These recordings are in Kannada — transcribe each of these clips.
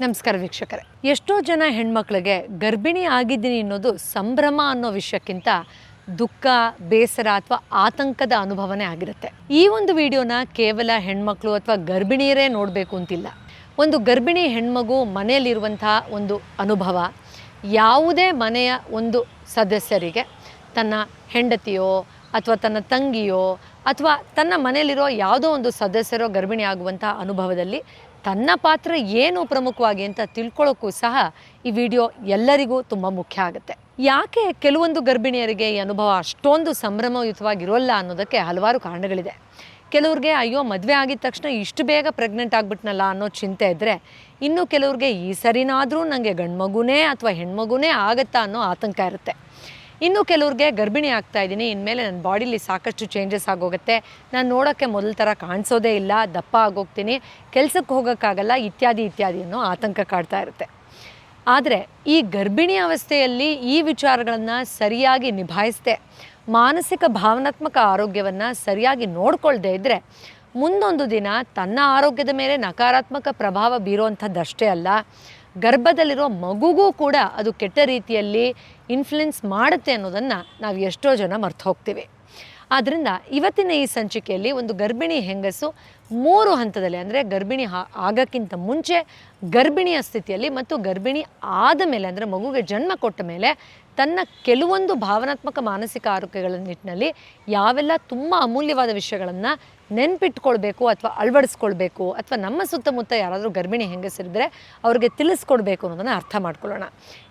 ನಮಸ್ಕಾರ ವೀಕ್ಷಕರೇ. ಎಷ್ಟೋ ಜನ ಹೆಣ್ಮಕ್ಳಿಗೆ ಗರ್ಭಿಣಿ ಆಗಿದ್ದೀನಿ ಅನ್ನೋದು ಸಂಭ್ರಮ ಅನ್ನೋ ವಿಷಯಕ್ಕಿಂತ ದುಃಖ, ಬೇಸರ ಅಥವಾ ಆತಂಕದ ಅನುಭವನೇ ಆಗಿರುತ್ತೆ. ಈ ಒಂದು ವಿಡಿಯೋನ ಕೇವಲ ಹೆಣ್ಮಕ್ಳು ಅಥವಾ ಗರ್ಭಿಣಿಯರೇ ನೋಡಬೇಕು ಅಂತಿಲ್ಲ. ಒಂದು ಗರ್ಭಿಣಿ ಹೆಣ್ಮಗು ಮನೆಯಲ್ಲಿರುವಂತಹ ಒಂದು ಅನುಭವ, ಯಾವುದೇ ಮನೆಯ ಒಂದು ಸದಸ್ಯರಿಗೆ ತನ್ನ ಹೆಂಡತಿಯೋ ಅಥವಾ ತನ್ನ ತಂಗಿಯೋ ಅಥವಾ ತನ್ನ ಮನೆಯಲ್ಲಿರೋ ಯಾವುದೋ ಒಂದು ಸದಸ್ಯರೋ ಗರ್ಭಿಣಿ ಆಗುವಂತಹ ಅನುಭವದಲ್ಲಿ ತನ್ನ ಪಾತ್ರ ಏನು ಪ್ರಮುಖವಾಗಿ ಅಂತ ತಿಳ್ಕೊಳ್ಳೋಕ್ಕೂ ಸಹ ಈ ವಿಡಿಯೋ ಎಲ್ಲರಿಗೂ ತುಂಬ ಮುಖ್ಯ ಆಗುತ್ತೆ. ಯಾಕೆ ಕೆಲವೊಂದು ಗರ್ಭಿಣಿಯರಿಗೆ ಈ ಅನುಭವ ಅಷ್ಟೊಂದು ಸಂಭ್ರಮಯುತವಾಗಿರೋಲ್ಲ ಅನ್ನೋದಕ್ಕೆ ಹಲವಾರು ಕಾರಣಗಳಿದೆ. ಕೆಲವ್ರಿಗೆ, ಅಯ್ಯೋ, ಮದುವೆ ಆಗಿದ ತಕ್ಷಣ ಇಷ್ಟು ಬೇಗ ಪ್ರೆಗ್ನೆಂಟ್ ಆಗಿಬಿಟ್ನಲ್ಲ ಅನ್ನೋ ಚಿಂತೆ ಇದ್ದರೆ ಇನ್ನು ಕೆಲವ್ರಿಗೆ, ಈ ಸರಿನಾದರೂ ನನಗೆ ಗಂಡ್ಮಗುನೇ ಅಥವಾ ಹೆಣ್ಮಗುನೇ ಆಗುತ್ತಾ ಅನ್ನೋ ಆತಂಕ ಇರುತ್ತೆ. ಇನ್ನು ಕೆಲವ್ರಿಗೆ ಗರ್ಭಿಣಿ ಆಗ್ತಾ ಇದ್ದೀನಿ. ಇನ್ಮೇಲೆ ನನ್ನ ಬಾಡಿಲಿ ಸಾಕಷ್ಟು ಚೇಂಜಸ್ ಆಗೋಗುತ್ತೆ. ನಾನು ನೋಡೋಕ್ಕೆ ಮೊದಲ ಥರ ಕಾಣಿಸೋದೇ ಇಲ್ಲ. ದಪ್ಪ ಆಗೋಗ್ತೀನಿ. ಕೆಲಸಕ್ಕೆ ಹೋಗೋಕ್ಕಾಗಲ್ಲ. ಇತ್ಯಾದಿ ಇತ್ಯಾದಿ ಅನ್ನೋ ಆತಂಕ ಕಾಡ್ತಾ ಇರುತ್ತೆ. ಆದರೆ ಈ ಗರ್ಭಿಣಿ ಅವಸ್ಥೆಯಲ್ಲಿ ಈ ವಿಚಾರಗಳನ್ನು ಸರಿಯಾಗಿ ನಿಭಾಯಿಸದೆ, ಮಾನಸಿಕ ಭಾವನಾತ್ಮಕ ಆರೋಗ್ಯವನ್ನು ಸರಿಯಾಗಿ ನೋಡ್ಕೊಳ್ದೇ ಇದ್ದರೆ ಮುಂದೊಂದು ದಿನ ತನ್ನ ಆರೋಗ್ಯದ ಮೇಲೆ ನಕಾರಾತ್ಮಕ ಪ್ರಭಾವ ಬೀರುವಂಥದ್ದಷ್ಟೇ ಅಲ್ಲ, ಗರ್ಭದಲ್ಲಿರೋ ಮಗುಗೂ ಕೂಡ ಅದು ಕೆಟ್ಟ ರೀತಿಯಲ್ಲಿ ಇನ್ಫ್ಲುಯೆನ್ಸ್ ಮಾಡುತ್ತೆ ಅನ್ನೋದನ್ನು ನಾವು ಎಷ್ಟೋ ಜನ ಮರ್ತು ಹೋಗ್ತೀವಿ. ಆದ್ದರಿಂದ ಇವತ್ತಿನ ಈ ಸಂಚಿಕೆಯಲ್ಲಿ ಒಂದು ಗರ್ಭಿಣಿ ಹೆಂಗಸು ಮೂರು ಹಂತದಲ್ಲಿ ಅಂದರೆ ಗರ್ಭಿಣಿ ಆಗೋಕ್ಕಿಂತ ಮುಂಚೆ ಗರ್ಭಿಣಿಯ ಸ್ಥಿತಿಯಲ್ಲಿ ಮತ್ತು ಗರ್ಭಿಣಿ ಆದ ಮೇಲೆ ಅಂದರೆ ಮಗುಗೆ ಜನ್ಮ ಕೊಟ್ಟ ಮೇಲೆ ತನ್ನ ಕೆಲವೊಂದು ಭಾವನಾತ್ಮಕ ಮಾನಸಿಕ ಆರೋಗ್ಯಗಳ ನಿಟ್ಟಿನಲ್ಲಿ ಯಾವೆಲ್ಲ ತುಂಬ ಅಮೂಲ್ಯವಾದ ವಿಷಯಗಳನ್ನು ನೆನ್ಪಿಟ್ಕೊಳ್ಬೇಕು ಅಥವಾ ಅಳವಡಿಸ್ಕೊಳ್ಬೇಕು ಅಥವಾ ನಮ್ಮ ಸುತ್ತಮುತ್ತ ಯಾರಾದರೂ ಗರ್ಭಿಣಿ ಹೆಂಗಸರಿದ್ದರೆ ಅವ್ರಿಗೆ ತಿಳಿಸ್ಕೊಡ್ಬೇಕು ಅನ್ನೋದನ್ನು ಅರ್ಥ ಮಾಡ್ಕೊಳ್ಳೋಣ.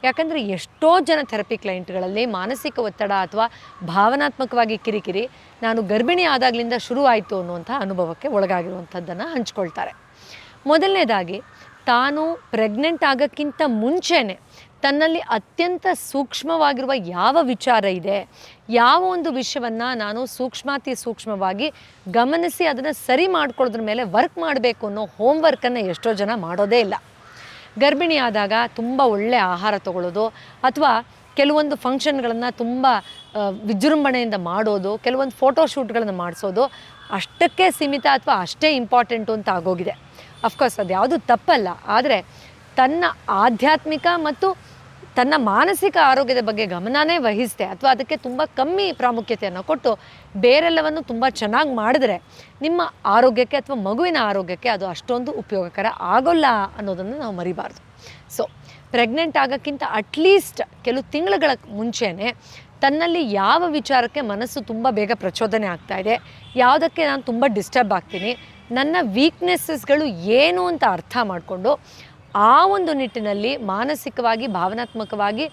ಯಾಕಂದರೆ ಎಷ್ಟೋ ಜನ ಥೆರಪಿ ಕ್ಲೈಂಟ್ಗಳಲ್ಲಿ ಮಾನಸಿಕ ಒತ್ತಡ ಅಥವಾ ಭಾವನಾತ್ಮಕವಾಗಿ ಕಿರಿಕಿರಿ, ನಾನು ಗರ್ಭಿಣಿ ಆದಾಗಲಿಂದ ಶುರುವಾಯಿತು ಅನ್ನುವಂಥ ಅನುಭವಕ್ಕೆ ಒಳಗಾಗಿರುವಂಥದ್ದನ್ನು ಹಂಚ್ಕೊಳ್ತಾರೆ. ಮೊದಲನೇದಾಗಿ, ತಾನು ಪ್ರೆಗ್ನೆಂಟ್ ಆಗೋಕ್ಕಿಂತ ಮುಂಚೆನೇ ತನ್ನಲ್ಲಿ ಅತ್ಯಂತ ಸೂಕ್ಷ್ಮವಾಗಿರುವ ಯಾವ ವಿಚಾರ ಇದೆ, ಯಾವ ಒಂದು ವಿಷಯವನ್ನು ನಾನು ಸೂಕ್ಷ್ಮಾತಿ ಸೂಕ್ಷ್ಮವಾಗಿ ಗಮನಿಸಿ ಅದನ್ನು ಸರಿ ಮಾಡ್ಕೊಳ್ಳೋದ್ರ ಮೇಲೆ ವರ್ಕ್ ಮಾಡಬೇಕು ಅನ್ನೋ ಹೋಮ್ವರ್ಕನ್ನು ಎಷ್ಟೋ ಜನ ಮಾಡೋದೇ ಇಲ್ಲ. ಗರ್ಭಿಣಿ ಆದಾಗ ತುಂಬ ಒಳ್ಳೆಯ ಆಹಾರ ತಗೊಳ್ಳೋದು ಅಥವಾ ಕೆಲವೊಂದು ಫಂಕ್ಷನ್ಗಳನ್ನು ತುಂಬ ವಿಜೃಂಭಣೆಯಿಂದ ಮಾಡೋದು, ಕೆಲವೊಂದು ಫೋಟೋಶೂಟ್ಗಳನ್ನು ಮಾಡಿಸೋದು ಅಷ್ಟಕ್ಕೆ ಸೀಮಿತ ಅಥವಾ ಅಷ್ಟೇ ಇಂಪಾರ್ಟೆಂಟು ಅಂತ ಆಗೋಗಿದೆ. ಅಫ್ಕೋರ್ಸ್ ಅದು ಯಾವುದು ತಪ್ಪಲ್ಲ, ಆದರೆ ತನ್ನ ಆಧ್ಯಾತ್ಮಿಕ ಮತ್ತು ತನ್ನ ಮಾನಸಿಕ ಆರೋಗ್ಯದ ಬಗ್ಗೆ ಗಮನನೇ ವಹಿಸಿದೆ ಅಥವಾ ಅದಕ್ಕೆ ತುಂಬ ಕಮ್ಮಿ ಪ್ರಾಮುಖ್ಯತೆಯನ್ನು ಕೊಟ್ಟು ಬೇರೆಲ್ಲವನ್ನು ತುಂಬ ಚೆನ್ನಾಗಿ ಮಾಡಿದ್ರೆ ನಿಮ್ಮ ಆರೋಗ್ಯಕ್ಕೆ ಅಥವಾ ಮಗುವಿನ ಆರೋಗ್ಯಕ್ಕೆ ಅದು ಅಷ್ಟೊಂದು ಉಪಯೋಗಕರ ಆಗೋಲ್ಲ ಅನ್ನೋದನ್ನು ನಾವು ಮರಿಬಾರ್ದು. ಸೊ ಪ್ರೆಗ್ನೆಂಟ್ ಆಗೋಕ್ಕಿಂತ ಅಟ್ಲೀಸ್ಟ್ ಕೆಲವು ತಿಂಗಳುಗಳ ಮುಂಚೆನೇ ತನ್ನಲ್ಲಿ ಯಾವ ವಿಚಾರಕ್ಕೆ ಮನಸ್ಸು ತುಂಬ ಬೇಗ ಪ್ರಚೋದನೆ ಆಗ್ತಾ ಇದೆ, ಯಾವುದಕ್ಕೆ ನಾನು ತುಂಬ ಡಿಸ್ಟರ್ಬ್ ಆಗ್ತೀನಿ, ನನ್ನ ವೀಕ್ನೆಸ್ಸಸ್ಗಳು ಏನು ಅಂತ ಅರ್ಥ ಮಾಡಿಕೊಂಡು ಆ ಒಂದು ನಿಟ್ಟಿನಲ್ಲಿ ಮಾನಸಿಕವಾಗಿ, ಭಾವನಾತ್ಮಕವಾಗಿ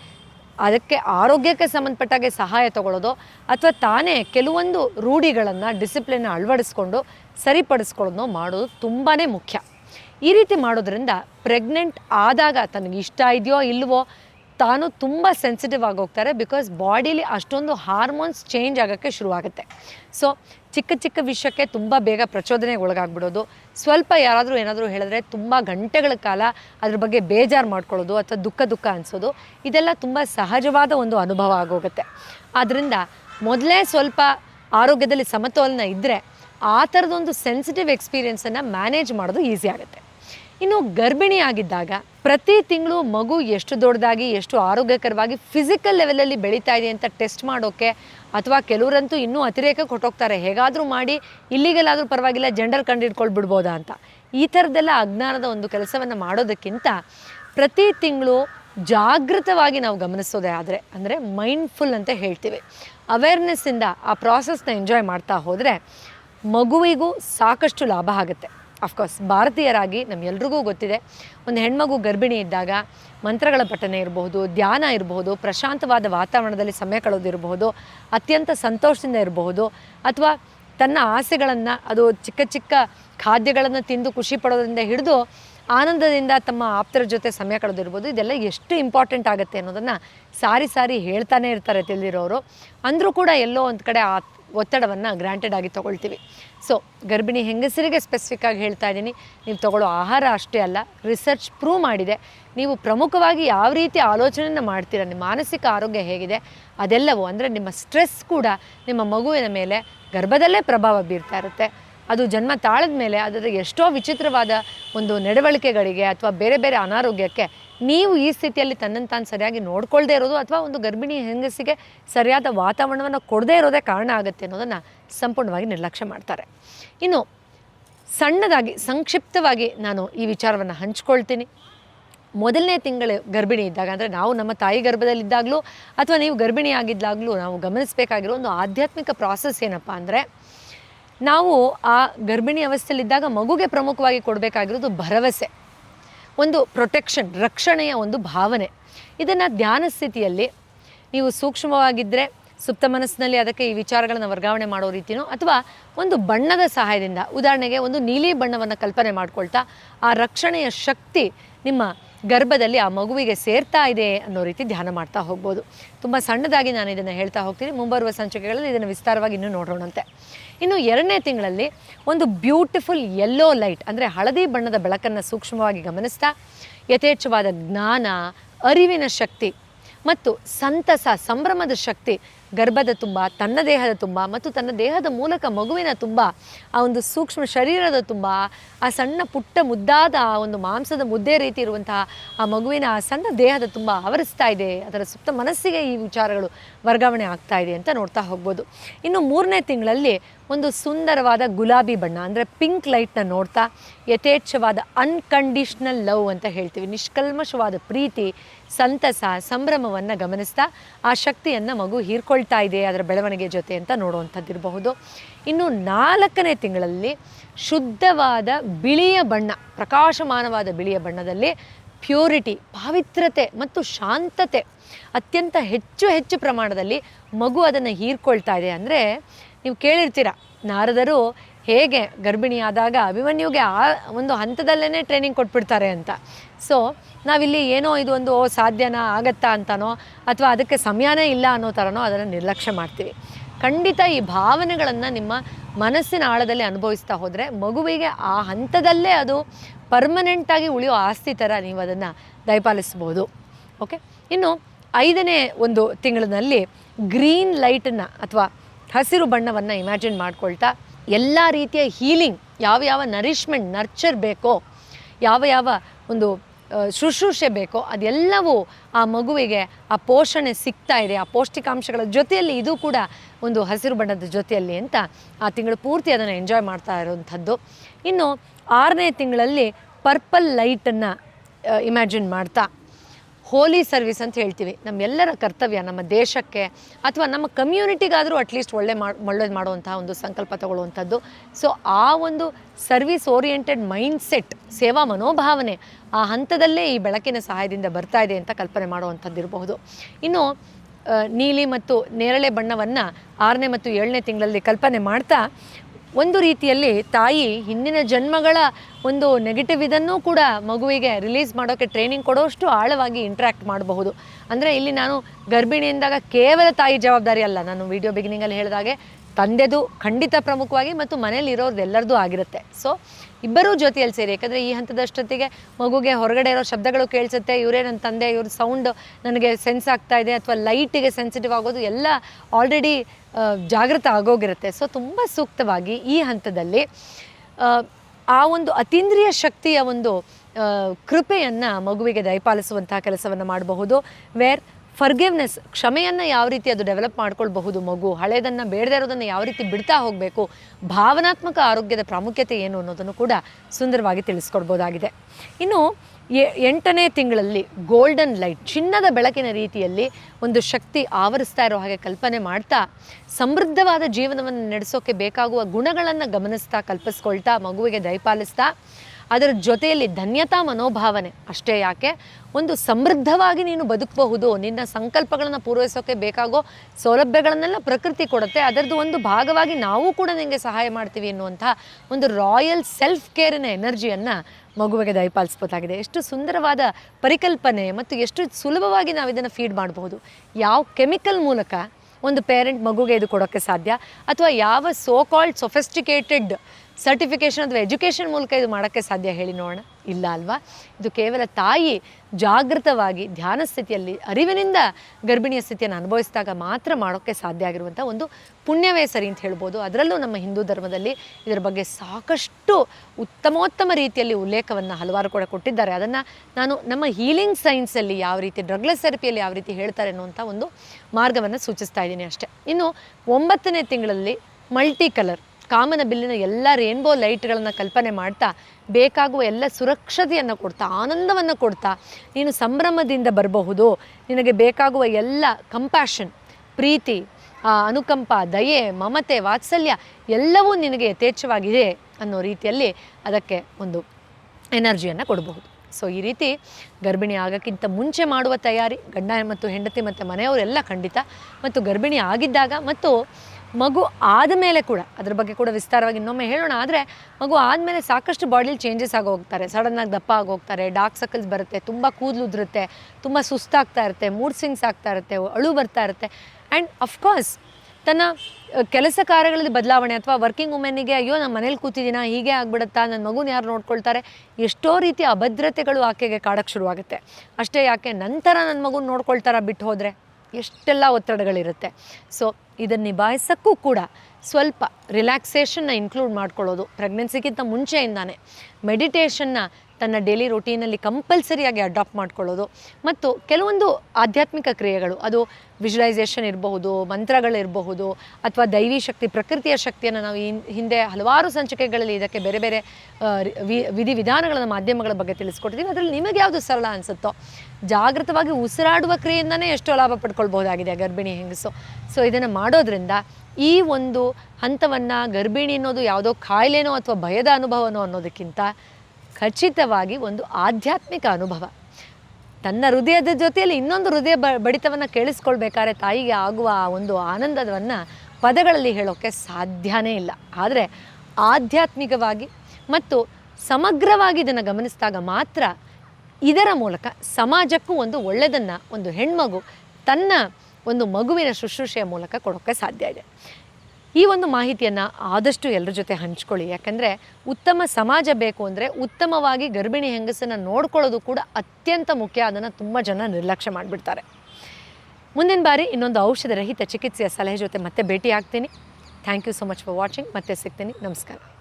ಅದಕ್ಕೆ ಆರೋಗ್ಯಕ್ಕೆ ಸಂಬಂಧಪಟ್ಟಾಗೆ ಸಹಾಯ ತಗೊಳ್ಳೋದು ಅಥವಾ ತಾನೇ ಕೆಲವೊಂದು ರೂಢಿಗಳನ್ನು ಡಿಸಿಪ್ಲಿನ್ ಅಳವಡಿಸ್ಕೊಂಡು ಸರಿಪಡಿಸ್ಕೊಳ್ಳೋದು ಮಾಡೋದು ತುಂಬಾ ಮುಖ್ಯ. ಈ ರೀತಿ ಮಾಡೋದ್ರಿಂದ ಪ್ರೆಗ್ನೆಂಟ್ ಆದಾಗ ತನಗೆ ಇಷ್ಟ ಇದೆಯೋ ಇಲ್ವೋ ತಾನು ತುಂಬ ಸೆನ್ಸಿಟಿವ್ ಆಗೋಗ್ತಾರೆ ಬಿಕಾಸ್ ಬಾಡಿಲಿ ಅಷ್ಟೊಂದು ಹಾರ್ಮೋನ್ಸ್ ಚೇಂಜ್ ಆಗೋಕ್ಕೆ ಶುರುವಾಗುತ್ತೆ. ಸೊ ಚಿಕ್ಕ ಚಿಕ್ಕ ವಿಷಯಕ್ಕೆ ತುಂಬ ಬೇಗ ಪ್ರಚೋದನೆಗೆ ಒಳಗಾಗ್ಬಿಡೋದು. ಸ್ವಲ್ಪ ಯಾರಾದರೂ ಏನಾದರೂ ಹೇಳಿದ್ರೆ ತುಂಬ ಗಂಟೆಗಳ ಕಾಲ ಅದ್ರ ಬಗ್ಗೆ ಬೇಜಾರು ಮಾಡ್ಕೊಳ್ಳೋದು ಅಥವಾ ದುಃಖ ದುಃಖ ಅನಿಸೋದು, ಇದೆಲ್ಲ ತುಂಬ ಸಹಜವಾದ ಒಂದು ಅನುಭವ ಆಗೋಗುತ್ತೆ. ಆದ್ದರಿಂದ ಮೊದಲೇ ಸ್ವಲ್ಪ ಆರೋಗ್ಯದಲ್ಲಿ ಸಮತೋಲನ ಇದ್ದರೆ ಆ ಥರದೊಂದು ಸೆನ್ಸಿಟಿವ್ ಎಕ್ಸ್ಪೀರಿಯೆನ್ಸನ್ನು ಮ್ಯಾನೇಜ್ ಮಾಡೋದು ಈಸಿ ಆಗುತ್ತೆ. ಇನ್ನು ಗರ್ಭಿಣಿ ಆಗಿದ್ದಾಗ ಪ್ರತಿ ತಿಂಗಳು ಮಗು ಎಷ್ಟು ದೊಡ್ಡದಾಗಿ, ಎಷ್ಟು ಆರೋಗ್ಯಕರವಾಗಿ ಫಿಸಿಕಲ್ ಲೆವೆಲಲ್ಲಿ ಬೆಳೀತಾ ಇದೆ ಅಂತ ಟೆಸ್ಟ್ ಮಾಡೋಕ್ಕೆ ಅಥವಾ ಕೆಲವರಂತೂ ಇನ್ನೂ ಅತಿರೇಕ ಕೊಟ್ಟೋಗ್ತಾರೆ, ಹೇಗಾದರೂ ಮಾಡಿ, ಇಲ್ಲಿಗೆಲ್ಲಾದರೂ ಪರವಾಗಿಲ್ಲ ಜೆಂಡರ್ ಕಂಡು ಬಿಡ್ಬೋದಾ ಅಂತ. ಈ ಥರದ್ದೆಲ್ಲ ಅಜ್ಞಾನದ ಒಂದು ಕೆಲಸವನ್ನು ಮಾಡೋದಕ್ಕಿಂತ ಪ್ರತಿ ತಿಂಗಳು ಜಾಗೃತವಾಗಿ ನಾವು ಗಮನಿಸೋದೇ ಆದರೆ, ಅಂದರೆ ಮೈಂಡ್ಫುಲ್ ಅಂತ ಹೇಳ್ತೀವಿ. ಅವೇರ್ನೆಸ್ಸಿಂದ ಆ ಪ್ರಾಸೆಸ್ನ ಎಂಜಾಯ್ ಮಾಡ್ತಾ ಹೋದರೆ ಮಗುವಿಗೂ ಸಾಕಷ್ಟು ಲಾಭ ಆಗುತ್ತೆ. ಅಫ್ಕೋರ್ಸ್ ಭಾರತೀಯರಾಗಿ ನಮಗೆಲ್ರಿಗೂ ಗೊತ್ತಿದೆ. ಒಂದು ಹೆಣ್ಮಗು ಗರ್ಭಿಣಿ ಇದ್ದಾಗ ಮಂತ್ರಗಳ ಪಠನೆ ಇರಬಹುದು, ಧ್ಯಾನ ಇರಬಹುದು, ಪ್ರಶಾಂತವಾದ ವಾತಾವರಣದಲ್ಲಿ ಸಮಯ ಕಳೆದಿರಬಹುದು ಅತ್ಯಂತ ಸಂತೋಷದಿಂದ ಇರಬಹುದು, ಅಥವಾ ತನ್ನ ಆಸೆಗಳನ್ನು, ಅದು ಚಿಕ್ಕ ಚಿಕ್ಕ ಖಾದ್ಯಗಳನ್ನು ತಿಂದು ಖುಷಿ ಪಡೋದ್ರಿಂದ ಹಿಡಿದು ಆನಂದದಿಂದ ತಮ್ಮ ಆಪ್ತರ ಜೊತೆ ಸಮಯ ಕಳೆದಿರ್ಬೋದು ಇದೆಲ್ಲ ಎಷ್ಟು ಇಂಪಾರ್ಟೆಂಟ್ ಆಗುತ್ತೆ ಅನ್ನೋದನ್ನು ಸಾರಿ ಸಾರಿ ಹೇಳ್ತಾನೆ ಇರ್ತಾರೆ ತಿಳಿದಿರೋರು. ಅಂದರೂ ಕೂಡ ಎಲ್ಲೋ ಒಂದು ಕಡೆ ಆ ಒತ್ತಡವನ್ನು ಗ್ರ್ಯಾಂಟೆಡ್ ಆಗಿ ತೊಗೊಳ್ತೀವಿ. ಸೊ ಗರ್ಭಿಣಿ ಹೆಂಗಸರಿಗೆ ಸ್ಪೆಸಿಫಿಕ್ ಆಗಿ ಹೇಳ್ತಾ ಇದ್ದೀನಿ. ನೀವು ತಗೊಳ್ಳೋ ಆಹಾರ ಅಷ್ಟೇ ಅಲ್ಲ ರಿಸರ್ಚ್ ಪ್ರೂವ್ ಮಾಡಿದೆ. ನೀವು ಪ್ರಮುಖವಾಗಿ ಯಾವ ರೀತಿ ಆಲೋಚನೆಯನ್ನು ಮಾಡ್ತೀರ, ನಿಮ್ಮ ಮಾನಸಿಕ ಆರೋಗ್ಯ ಹೇಗಿದೆ, ಅದೆಲ್ಲವೂ ಅಂದರೆ ನಿಮ್ಮ ಸ್ಟ್ರೆಸ್ ಕೂಡ ನಿಮ್ಮ ಮಗುವಿನ ಮೇಲೆ ಗರ್ಭದಲ್ಲೇ ಪ್ರಭಾವ ಬೀರ್ತಾ ಇರುತ್ತೆ. ಅದು ಜನ್ಮ ತಾಳದ ಮೇಲೆ ಅದರ ಎಷ್ಟೋ ವಿಚಿತ್ರವಾದ ಒಂದು ನಡವಳಿಕೆಗಳಿಗೆ ಅಥವಾ ಬೇರೆ ಬೇರೆ ಅನಾರೋಗ್ಯಕ್ಕೆ ನೀವು ಈ ಸ್ಥಿತಿಯಲ್ಲಿ ತನ್ನನ್ನು ತಾನು ಸರಿಯಾಗಿ ನೋಡ್ಕೊಳ್ದೇ ಇರೋದು ಅಥವಾ ಒಂದು ಗರ್ಭಿಣಿ ಹೆಂಗಸಿಗೆ ಸರಿಯಾದ ವಾತಾವರಣವನ್ನು ಕೊಡದೇ ಇರೋದೇ ಕಾರಣ ಆಗುತ್ತೆ ಅನ್ನೋದನ್ನು ಸಂಪೂರ್ಣವಾಗಿ ನಿರ್ಲಕ್ಷ್ಯ ಮಾಡ್ತಾರೆ. ಇನ್ನು ಸಣ್ಣದಾಗಿ, ಸಂಕ್ಷಿಪ್ತವಾಗಿ ನಾನು ಈ ವಿಚಾರವನ್ನು ಹಂಚ್ಕೊಳ್ತೀನಿ. ಮೊದಲನೇ ತಿಂಗಳು ಗರ್ಭಿಣಿ ಇದ್ದಾಗ, ಅಂದರೆ ನಾವು ನಮ್ಮ ತಾಯಿ ಗರ್ಭದಲ್ಲಿದ್ದಾಗಲೂ ಅಥವಾ ನೀವು ಗರ್ಭಿಣಿ ಆಗಿದ್ದಾಗಲೂ ನಾವು ಗಮನಿಸಬೇಕಾಗಿರೋ ಒಂದು ಆಧ್ಯಾತ್ಮಿಕ ಪ್ರಾಸೆಸ್ ಏನಪ್ಪ ಅಂದರೆ, ನಾವು ಆ ಗರ್ಭಿಣಿ ಅವಸ್ಥೆಯಲ್ಲಿದ್ದಾಗ ಮಗುಗೆ ಪ್ರಮುಖವಾಗಿ ಕೊಡಬೇಕಾಗಿರೋದು ಭರವಸೆ. ಒಂದು ಪ್ರೊಟೆಕ್ಷನ್, ರಕ್ಷಣೆಯ ಒಂದು ಭಾವನೆ. ಇದನ್ನು ಧ್ಯಾನ ಸ್ಥಿತಿಯಲ್ಲಿ ನೀವು ಸೂಕ್ಷ್ಮವಾಗಿದ್ದರೆ ಸುಪ್ತ ಮನಸ್ಸಿನಲ್ಲಿ ಅದಕ್ಕೆ ಈ ವಿಚಾರಗಳನ್ನು ವರ್ಗಾವಣೆ ಮಾಡೋ ರೀತಿಯೋ ಅಥವಾ ಒಂದು ಬಣ್ಣದ ಸಹಾಯದಿಂದ, ಉದಾಹರಣೆಗೆ ಒಂದು ನೀಲಿ ಬಣ್ಣವನ್ನು ಕಲ್ಪನೆ ಮಾಡ್ಕೊಳ್ತಾ ಆ ರಕ್ಷಣೆಯ ಶಕ್ತಿ ನಿಮ್ಮ ಗರ್ಭದಲ್ಲಿ ಆ ಮಗುವಿಗೆ ಸೇರ್ತಾ ಇದೆ ಅನ್ನೋ ರೀತಿ ಧ್ಯಾನ ಮಾಡ್ತಾ ಹೋಗ್ಬೋದು. ತುಂಬ ಸಣ್ಣದಾಗಿ ನಾನು ಇದನ್ನು ಹೇಳ್ತಾ ಹೋಗ್ತೀನಿ. ಮುಂಬರುವ ಸಂಚಿಕೆಗಳಲ್ಲಿ ಇದನ್ನು ವಿಸ್ತಾರವಾಗಿ ಇನ್ನೂ ನೋಡೋಣಂತೆ ಇನ್ನು ಎರಡನೇ ತಿಂಗಳಲ್ಲಿ ಒಂದು ಬ್ಯೂಟಿಫುಲ್ ಯೆಲ್ಲೋ ಲೈಟ್ ಅಂದರೆ ಹಳದಿ ಬಣ್ಣದ ಬೆಳಕನ್ನು ಸೂಕ್ಷ್ಮವಾಗಿ ಗಮನಿಸ್ತಾ, ಯಥೇಚ್ಛವಾದ ಜ್ಞಾನ, ಅರಿವಿನ ಶಕ್ತಿ ಮತ್ತು ಸಂತಸ, ಸಂಭ್ರಮದ ಶಕ್ತಿ ಗರ್ಭದ ತುಂಬ, ತನ್ನ ದೇಹದ ತುಂಬ ಮತ್ತು ತನ್ನ ದೇಹದ ಮೂಲಕ ಮಗುವಿನ ತುಂಬ, ಆ ಒಂದು ಸೂಕ್ಷ್ಮ ಶರೀರದ ತುಂಬ, ಆ ಸಣ್ಣ ಪುಟ್ಟ ಮುದ್ದಾದ ಆ ಒಂದು ಮಾಂಸದ ಮುದ್ದೆ ರೀತಿ ಇರುವಂತಹ ಆ ಮಗುವಿನ, ಆ ಸಣ್ಣ ದೇಹದ ತುಂಬ ಆವರಿಸ್ತಾ ಇದೆ. ಅದರ ಸುತ್ತ ಮನಸ್ಸಿಗೆ ಈ ವಿಚಾರಗಳು ವರ್ಗಾವಣೆ ಆಗ್ತಾ ಇದೆ ಅಂತ ನೋಡ್ತಾ ಹೋಗ್ಬೋದು. ಇನ್ನು ಮೂರನೇ ತಿಂಗಳಲ್ಲಿ ಒಂದು ಸುಂದರವಾದ ಗುಲಾಬಿ ಬಣ್ಣ, ಅಂದರೆ ಪಿಂಕ್ ಲೈಟ್ನ ನೋಡ್ತಾ ಯಥೇಚ್ಛವಾದ ಅನ್ಕಂಡೀಷ್ನಲ್ ಲವ್ ಅಂತ ಹೇಳ್ತೀವಿ. ನಿಷ್ಕಲ್ಮಶವಾದ ಪ್ರೀತಿ, ಸಂತಸ, ಸಂಭ್ರಮವನ್ನು ಗಮನಿಸ್ತಾ ಆ ಶಕ್ತಿಯನ್ನು ಮಗು ಹೀರ್ಕೊಳ್ತಾ ಇದೆ ಅದರ ಬೆಳವಣಿಗೆ ಜೊತೆ ಅಂತ ನೋಡುವಂಥದ್ದಿರಬಹುದು. ಇನ್ನು ನಾಲ್ಕನೇ ತಿಂಗಳಲ್ಲಿ ಶುದ್ಧವಾದ ಬಿಳಿಯ ಬಣ್ಣ, ಪ್ರಕಾಶಮಾನವಾದ ಬಿಳಿಯ ಬಣ್ಣದಲ್ಲಿ ಪ್ಯೂರಿಟಿ ಪಾವಿತ್ರತೆ ಮತ್ತು ಶಾಂತತೆ ಅತ್ಯಂತ ಹೆಚ್ಚು ಹೆಚ್ಚು ಪ್ರಮಾಣದಲ್ಲಿ ಮಗು ಅದನ್ನು ಹೀರ್ಕೊಳ್ತಾ ಇದೆ. ಅಂದರೆ ನೀವು ಕೇಳಿರ್ತೀರ. ನಾರದರು ಹೇಗೆ ಗರ್ಭಿಣಿಯಾದಾಗ ಅಭಿಮನ್ಯುಗೆ ಆ ಒಂದು ಹಂತದಲ್ಲೇ ಟ್ರೈನಿಂಗ್ ಕೊಟ್ಬಿಡ್ತಾರೆ ಅಂತ. ಸೊ ನಾವಿಲ್ಲಿ ಏನೋ ಇದು ಒಂದು ಸಾಧ್ಯನಾ, ಆಗತ್ತಾ ಅಂತನೋ, ಅಥವಾ ಅದಕ್ಕೆ ಸಮಯನೇ ಇಲ್ಲ ಅನ್ನೋ ಥರನೋ ಅದನ್ನು ನಿರ್ಲಕ್ಷ್ಯ ಮಾಡ್ತೀವಿ. ಖಂಡಿತ ಈ ಭಾವನೆಗಳನ್ನು ನಿಮ್ಮ ಮನಸ್ಸಿನ ಆಳದಲ್ಲಿ ಅನುಭವಿಸ್ತಾ ಹೋದರೆ ಮಗುವಿಗೆ ಆ ಹಂತದಲ್ಲೇ ಅದು ಪರ್ಮನೆಂಟಾಗಿ ಉಳಿಯೋ ಆಸ್ತಿ ಥರ ನೀವು ಅದನ್ನು ದಯಪಾಲಿಸ್ಬೋದು. ಓಕೆ ಇನ್ನು ಐದನೇ ಒಂದು ತಿಂಗಳಿನಲ್ಲಿ ಗ್ರೀನ್ ಲೈಟನ್ನು ಅಥವಾ ಹಸಿರು ಬಣ್ಣವನ್ನು ಇಮ್ಯಾಜಿನ್ ಮಾಡ್ಕೊಳ್ತಾ ಎಲ್ಲ ರೀತಿಯ ಹೀಲಿಂಗ್ ಯಾವ ಯಾವ ನರಿಷ್ಮೆಂಟ್ ನರ್ಚರ್ ಬೇಕೋ, ಯಾವ ಯಾವ ಒಂದು ಶುಶ್ರೂಷೆ ಬೇಕೋ ಅದೆಲ್ಲವೂ ಆ ಮಗುವಿಗೆ ಆ ಪೋಷಣೆ ಸಿಗ್ತಾ ಇದೆ. ಆ ಪೌಷ್ಟಿಕಾಂಶಗಳ ಜೊತೆಯಲ್ಲಿ ಇದು ಕೂಡ ಒಂದು ಹಸಿರು ಬಣ್ಣದ ಜೊತೆಯಲ್ಲಿ ಅಂತ ಆ ತಿಂಗಳು ಪೂರ್ತಿ ಅದನ್ನು ಎಂಜಾಯ್ ಮಾಡ್ತಾ ಇರುವಂಥದ್ದು. ಇನ್ನು ಆರನೇ ತಿಂಗಳಲ್ಲಿ ಪರ್ಪಲ್ ಲೈಟನ್ನು ಇಮ್ಯಾಜಿನ್ ಮಾಡ್ತಾ ಹೋಲಿ ಸರ್ವಿಸ್ ಅಂತ ಹೇಳ್ತೀವಿ. ನಮ್ಮೆಲ್ಲರ ಕರ್ತವ್ಯ ನಮ್ಮ ದೇಶಕ್ಕೆ ಅಥವಾ ನಮ್ಮ ಕಮ್ಯುನಿಟಿಗಾದರೂ ಅಟ್ಲೀಸ್ಟ್ ಒಳ್ಳೆ ಮಾಡಿ ಒಳ್ಳೇದು ಮಾಡುವಂತಹ ಒಂದು ಸಂಕಲ್ಪ ತಗೊಳ್ಳುವಂಥದ್ದು. ಸೊ ಆ ಒಂದು ಸರ್ವಿಸ್ ಓರಿಯೆಂಟೆಡ್ ಮೈಂಡ್ ಸೆಟ್ ಸೇವಾ ಮನೋಭಾವನೆ ಆ ಹಂತದಲ್ಲೇ ಈ ಬೆಳಕಿನ ಸಹಾಯದಿಂದ ಬರ್ತಾ ಇದೆ ಅಂತ ಕಲ್ಪನೆ ಮಾಡುವಂಥದ್ದು ಇರಬಹುದು ಇನ್ನು ನೀಲಿ ಮತ್ತು ನೇರಳೆ ಬಣ್ಣವನ್ನು ಆರನೇ ಮತ್ತು ಏಳನೇ ತಿಂಗಳಲ್ಲಿ ಕಲ್ಪನೆ ಮಾಡ್ತಾ ಒಂದು ರೀತಿಯಲ್ಲಿ ತಾಯಿ ಹಿಂದಿನ ಜನ್ಮಗಳ ಒಂದು ನೆಗೆಟಿವ್ ಇದನ್ನೂ ಕೂಡ ಮಗುವಿಗೆ ರಿಲೀಸ್ ಮಾಡೋಕ್ಕೆ ಟ್ರೈನಿಂಗ್ ಕೊಡೋಷ್ಟು ಆಳವಾಗಿ ಇಂಟ್ರ್ಯಾಕ್ಟ್ ಮಾಡಬಹುದು. ಅಂದರೆ ಇಲ್ಲಿ ನಾನು ಗರ್ಭಿಣಿಯಿಂದಾಗ ಕೇವಲ ತಾಯಿ ಜವಾಬ್ದಾರಿ ಅಲ್ಲ. ನಾನು ವಿಡಿಯೋ ಬಿಗಿನಿಂಗಲ್ಲಿ ಹೇಳಿದಾಗೆ ತಂದೆದು ಖಂಡಿತ ಪ್ರಮುಖವಾಗಿ ಮತ್ತು ಮನೇಲಿ ಇರೋರ್ದು ಎಲ್ಲರದ್ದು ಆಗಿರುತ್ತೆ. ಸೊ ಇಬ್ಬರೂ ಜೊತೆಯಲ್ಲಿ ಸೇರಿ, ಯಾಕಂದರೆ ಈ ಹಂತದಷ್ಟೊತ್ತಿಗೆ ಮಗುಗೆ ಹೊರಗಡೆ ಇರೋ ಶಬ್ದಗಳು ಕೇಳಿಸುತ್ತೆ, ಇವರೇ ನನ್ನ ತಂದೆ, ಇವ್ರ ಸೌಂಡ್ ನನಗೆ ಸೆನ್ಸ್ ಆಗ್ತಾ ಇದೆ ಅಥವಾ ಲೈಟಿಗೆ ಸೆನ್ಸಿಟಿವ್ ಆಗೋದು ಎಲ್ಲ ಆಲ್ರೆಡಿ ಜಾಗೃತ ಆಗೋಗಿರುತ್ತೆ. ಸೊ ತುಂಬ ಸೂಕ್ತವಾಗಿ ಈ ಹಂತದಲ್ಲಿ, ಆ ಒಂದು ಅತೀಂದ್ರಿಯ ಶಕ್ತಿಯ ಒಂದು ಕೃಪೆಯನ್ನು ಮಗುವಿಗೆ ದಯಪಾಲಿಸುವಂತಹ ಕೆಲಸವನ್ನು ಮಾಡಬಹುದು. ವೇರ್ ಫರ್ಗಿವ್ನೆಸ್ ಕ್ಷಮೆಯನ್ನು ಯಾವ ರೀತಿ ಅದು ಡೆವಲಪ್ ಮಾಡ್ಕೊಳ್ಬಹುದು ಮಗು ಹಳೆಯದನ್ನು ಬೇಡದೇ ಇರೋದನ್ನು ಯಾವ ರೀತಿ ಬಿಡ್ತಾ ಹೋಗಬೇಕು, ಭಾವನಾತ್ಮಕ ಆರೋಗ್ಯದ ಪ್ರಾಮುಖ್ಯತೆ ಏನು ಅನ್ನೋದನ್ನು ಕೂಡ ಸುಂದರವಾಗಿ ತಿಳಿಸ್ಕೊಡ್ಬೋದಾಗಿದೆ. ಇನ್ನು ಎಂಟನೇ ತಿಂಗಳಲ್ಲಿ ಗೋಲ್ಡನ್ ಲೈಟ್ ಚಿನ್ನದ ಬೆಳಕಿನ ರೀತಿಯಲ್ಲಿ ಒಂದು ಶಕ್ತಿ ಆವರಿಸ್ತಾ ಇರೋ ಹಾಗೆ ಕಲ್ಪನೆ ಮಾಡ್ತಾ, ಸಮೃದ್ಧವಾದ ಜೀವನವನ್ನು ನಡೆಸೋಕೆ ಬೇಕಾಗುವ ಗುಣಗಳನ್ನು ಗಮನಿಸ್ತಾ, ಕಲ್ಪಿಸ್ಕೊಳ್ತಾ, ಮಗುವಿಗೆ ದಯಪಾಲಿಸ್ತಾ ಅದರ ಜೊತೆಯಲ್ಲಿ ಧನ್ಯತಾ ಮನೋಭಾವನೆ. ಅಷ್ಟೇ ಯಾಕೆ? ಒಂದು ಸಮೃದ್ಧವಾಗಿ ನೀನು ಬದುಕಬಹುದು. ನಿನ್ನ ಸಂಕಲ್ಪಗಳನ್ನು ಪೂರೈಸೋಕೆ ಬೇಕಾಗೋ ಸೌಲಭ್ಯಗಳನ್ನೆಲ್ಲ ಪ್ರಕೃತಿ ಕೊಡುತ್ತೆ. ಅದರದ್ದು ಒಂದು ಭಾಗವಾಗಿ ನಾವು ಕೂಡ ನಿಮಗೆ ಸಹಾಯ ಮಾಡ್ತೀವಿ ಎನ್ನುವಂಥ ಒಂದು ರಾಯಲ್ ಸೆಲ್ಫ್ ಕೇರಿನ ಎನರ್ಜಿಯನ್ನು ಮಗುವಿಗೆ ದಯಪಾಲಿಸ್ಬೋದಾಗಿದೆ. ಎಷ್ಟು ಸುಂದರವಾದ ಪರಿಕಲ್ಪನೆ ಮತ್ತು ಎಷ್ಟು ಸುಲಭವಾಗಿ ನಾವು ಇದನ್ನು ಫೀಡ್ ಮಾಡಬಹುದು. ಯಾವ ಕೆಮಿಕಲ್ ಮೂಲಕ ಒಂದು ಪೇರೆಂಟ್ ಮಗುಗೆ ಇದು ಕೊಡೋಕ್ಕೆ ಸಾಧ್ಯ? ಅಥವಾ ಯಾವ ಸೋ ಕಾಲ್ಡ್ ಸೊಫೆಸ್ಟಿಕೇಟೆಡ್ ಸರ್ಟಿಫಿಕೇಷನ್ ಅಥವಾ ಎಜುಕೇಷನ್ ಮೂಲಕ ಇದು ಮಾಡೋಕ್ಕೆ ಸಾಧ್ಯ ಹೇಳಿ ನೋಡೋಣ. ಇಲ್ಲ ಅಲ್ವಾ? ಇದು ಕೇವಲ ತಾಯಿ ಜಾಗೃತವಾಗಿ ಧ್ಯಾನ ಸ್ಥಿತಿಯಲ್ಲಿ, ಅರಿವಿನಿಂದ ಗರ್ಭಿಣಿಯ ಸ್ಥಿತಿಯನ್ನು ಅನುಭವಿಸಿದಾಗ ಮಾತ್ರ ಮಾಡೋಕ್ಕೆ ಸಾಧ್ಯ ಆಗಿರುವಂಥ ಒಂದು ಪುಣ್ಯವೇ ಸರಿ ಅಂತ ಹೇಳ್ಬೋದು. ಅದರಲ್ಲೂ ನಮ್ಮ ಹಿಂದೂ ಧರ್ಮದಲ್ಲಿ ಇದರ ಬಗ್ಗೆ ಸಾಕಷ್ಟು ಉತ್ತಮೋತ್ತಮ ರೀತಿಯಲ್ಲಿ ಉಲ್ಲೇಖವನ್ನು ಹಲವಾರು ಕೂಡ ಕೊಟ್ಟಿದ್ದಾರೆ. ಅದನ್ನು ನಾನು ನಮ್ಮ ಹೀಲಿಂಗ್ ಸೈನ್ಸಲ್ಲಿ ಯಾವ ರೀತಿ, ಡ್ರಗ್ಲೆಸ್ ಥೆರಪಿಯಲ್ಲಿ ಯಾವ ರೀತಿ ಹೇಳ್ತಾರೆ ಅನ್ನುವಂಥ ಒಂದು ಮಾರ್ಗವನ್ನು ಸೂಚಿಸ್ತಾ ಇದ್ದೀನಿ ಅಷ್ಟೇ. ಇನ್ನು ಒಂಬತ್ತನೇ ತಿಂಗಳಲ್ಲಿ ಮಲ್ಟಿ ಕಲರ್ ಕಾಮನ ಬಿಲ್ಲಿನ ಎಲ್ಲ ರೇನ್ಬೋ ಲೈಟ್ಗಳನ್ನು ಕಲ್ಪನೆ ಮಾಡ್ತಾ ಬೇಕಾಗುವ ಎಲ್ಲ ಸುರಕ್ಷತೆಯನ್ನು ಕೊಡ್ತಾ, ಆನಂದವನ್ನು ಕೊಡ್ತಾ ನೀನು ಸಂಭ್ರಮದಿಂದ ಬರಬಹುದು. ನಿನಗೆ ಬೇಕಾಗುವ ಎಲ್ಲ ಕಂಪ್ಯಾಷನ್ ಪ್ರೀತಿ ಅನುಕಂಪ, ದಯೆ, ಮಮತೆ, ವಾತ್ಸಲ್ಯ ಎಲ್ಲವೂ ನಿನಗೆ ಯಥೇಚ್ಛವಾಗಿದೆ ಅನ್ನೋ ರೀತಿಯಲ್ಲಿ ಅದಕ್ಕೆ ಒಂದು ಎನರ್ಜಿಯನ್ನು ಕೊಡಬಹುದು. ಸೊ ಈ ರೀತಿ ಗರ್ಭಿಣಿ ಆಗೋಕ್ಕಿಂತ ಮುಂಚೆ ಮಾಡುವ ತಯಾರಿ, ಗಂಡ ಮತ್ತು ಹೆಂಡತಿ ಮತ್ತು ಮನೆಯವರೆಲ್ಲ ಖಂಡಿತ ಮತ್ತು ಗರ್ಭಿಣಿ ಆಗಿದ್ದಾಗ ಮತ್ತು ಮಗು ಆದ ಮೇಲೆ ಕೂಡ, ಅದ್ರ ಬಗ್ಗೆ ಕೂಡ ವಿಸ್ತಾರವಾಗಿ ಇನ್ನೊಮ್ಮೆ ಹೇಳೋಣ. ಆದರೆ ಮಗು ಆದಮೇಲೆ ಸಾಕಷ್ಟು ಬಾಡಿಲಿ ಚೇಂಜಸ್ ಆಗಿ ಹೋಗ್ತಾರೆ. ಸಡನ್ನಾಗಿ ದಪ್ಪ ಆಗೋಗ್ತಾರೆ ಡಾರ್ಕ್ ಸರ್ಕಲ್ಸ್ ಬರುತ್ತೆ, ತುಂಬ ಕೂದಲು ಉದುರುತ್ತೆ, ತುಂಬ ಸುಸ್ತಾಗ್ತಾ ಇರುತ್ತೆ ಮೂಡ್ ಸ್ವಿಂಗ್ಸ್ ಆಗ್ತಾ ಇರುತ್ತೆ, ಅಳು ಬರ್ತಾ ಇರುತ್ತೆ. ಆ್ಯಂಡ್ ಅಫ್ಕೋರ್ಸ್ ತನ್ನ ಕೆಲಸ ಕಾರ್ಯಗಳಲ್ಲಿ ಬದಲಾವಣೆ ಅಥವಾ ವರ್ಕಿಂಗ್ ವುಮೆನ್ನಿಗೆ ಅಯ್ಯೋ ನಮ್ಮ ಮನೇಲಿ ಕೂತಿದ್ದೀನ, ಹೀಗೆ ಆಗ್ಬಿಡುತ್ತಾ ನನ್ನ ಮಗುನ ಯಾರು ನೋಡ್ಕೊಳ್ತಾರೆ? ಎಷ್ಟೋ ರೀತಿಯ ಅಭದ್ರತೆಗಳು ಆಕೆಗೆ ಕಾಡಕ್ಕೆ ಶುರುವಾಗುತ್ತೆ. ಅಷ್ಟೇ ಯಾಕೆ, ನಂತರ ನನ್ನ ಮಗುನ ನೋಡ್ಕೊಳ್ತಾರ ಬಿಟ್ಟು ಹೋದರೆ? ಎಷ್ಟೆಲ್ಲ ಒತ್ತಡಗಳಿರುತ್ತೆ. ಸೊ ಇದನ್ನು ನಿಭಾಯಿಸೋಕ್ಕೂ ಕೂಡ ಸ್ವಲ್ಪ ರಿಲ್ಯಾಕ್ಸೇಷನ್ನ ಇನ್ಕ್ಲೂಡ್ ಮಾಡ್ಕೊಳ್ಳೋದು ಪ್ರೆಗ್ನೆನ್ಸಿಗಿಂತ ಮುಂಚೆಯಿಂದಾನೆ. ಮೆಡಿಟೇಷನ್ನ ತನ್ನ ಡೈಲಿ ರೊಟೀನಲ್ಲಿ ಕಂಪಲ್ಸರಿಯಾಗಿ ಅಡಾಪ್ಟ್ ಮಾಡ್ಕೊಳ್ಳೋದು. ಮತ್ತು ಕೆಲವೊಂದು ಆಧ್ಯಾತ್ಮಿಕ ಕ್ರಿಯೆಗಳು, ಅದು ವಿಜುವಲೈಸೇಷನ್ ಇರಬಹುದು ಮಂತ್ರಗಳಿರಬಹುದು ಅಥವಾ ದೈವಿ ಶಕ್ತಿ, ಪ್ರಕೃತಿಯ ಶಕ್ತಿಯನ್ನು ನಾವು ಹಿಂದೆ ಹಲವಾರು ಸಂಚಿಕೆಗಳಲ್ಲಿ ಇದಕ್ಕೆ ಬೇರೆ ಬೇರೆ ವಿಧಿವಿಧಾನಗಳನ್ನು ವಿ- ಮಾಧ್ಯಮಗಳ ಬಗ್ಗೆ ತಿಳಿಸ್ಕೊಟ್ಟಿದ್ದೀವಿ ಅದರಲ್ಲಿ ನಿಮಗೆ ಯಾವುದು ಸರಳ ಅನಿಸುತ್ತೋ, ಜಾಗೃತವಾಗಿ ಉಸಿರಾಡುವ ಕ್ರಿಯೆಯಿಂದನೇ ಎಷ್ಟೋ ಲಾಭ ಪಡ್ಕೊಳ್ಬಹುದಾಗಿದೆ ಗರ್ಭಿಣಿ ಹೆಂಗಸು. ಸೊ ಇದನ್ನು ಮಾಡೋದ್ರಿಂದ ಈ ಒಂದು ಹಂತವನ್ನು ಗರ್ಭಿಣಿ ಅನ್ನೋದು ಯಾವುದೋ ಕಾಯಿಲೆನೋ ಅಥವಾ ಭಯದ ಅನುಭವನೋ ಅನ್ನೋದಕ್ಕಿಂತ ಖಚಿತವಾಗಿ ಒಂದು ಆಧ್ಯಾತ್ಮಿಕ ಅನುಭವ. ತನ್ನ ಹೃದಯದ ಜೊತೆಯಲ್ಲಿ ಇನ್ನೊಂದು ಹೃದಯ ಬ, ಬಡಿತವನ್ನು ಕೇಳಿಸ್ಕೊಳ್ಬೇಕಾದ್ರೆ ತಾಯಿಗೆ ಆಗುವ ಆ ಒಂದು ಆನಂದವನ್ನು ಪದಗಳಲ್ಲಿ ಹೇಳೋಕ್ಕೆ ಸಾಧ್ಯನೇ ಇಲ್ಲ. ಆದರೆ ಆಧ್ಯಾತ್ಮಿಕವಾಗಿ ಮತ್ತು ಸಮಗ್ರವಾಗಿ ಇದನ್ನು ಗಮನಿಸಿದಾಗ ಮಾತ್ರ ಇದರ ಮೂಲಕ ಸಮಾಜಕ್ಕೂ ಒಂದು ಒಳ್ಳೆಯದನ್ನು ಒಂದು ಹೆಣ್ಮಗು ತನ್ನ ಒಂದು ಮಗುವಿನ ಶುಶ್ರೂಷೆಯ ಮೂಲಕ ಕೊಡೋಕ್ಕೆ ಸಾಧ್ಯ ಇದೆ. ಈ ಒಂದು ಮಾಹಿತಿಯನ್ನು ಆದಷ್ಟು ಎಲ್ಲರ ಜೊತೆ ಹಂಚ್ಕೊಳ್ಳಿ. ಯಾಕಂದರೆ ಉತ್ತಮ ಸಮಾಜ ಬೇಕು ಅಂದರೆ ಉತ್ತಮವಾಗಿ ಗರ್ಭಿಣಿ ಹೆಂಗಸನ್ನು ನೋಡ್ಕೊಳ್ಳೋದು ಕೂಡ ಅತ್ಯಂತ ಮುಖ್ಯ. ಅದನ್ನು ತುಂಬ ಜನ ನಿರ್ಲಕ್ಷ್ಯ ಮಾಡಿಬಿಡ್ತಾರೆ. ಮುಂದಿನ ಬಾರಿ ಇನ್ನೊಂದು ಔಷಧ ರಹಿತ ಚಿಕಿತ್ಸೆಯ ಸಲಹೆ ಜೊತೆ ಮತ್ತೆ ಭೇಟಿ ಆಗ್ತೀನಿ thank you so much for watching ಮತ್ತೆ ಸಿಗ್ತೀನಿ. ನಮಸ್ಕಾರ.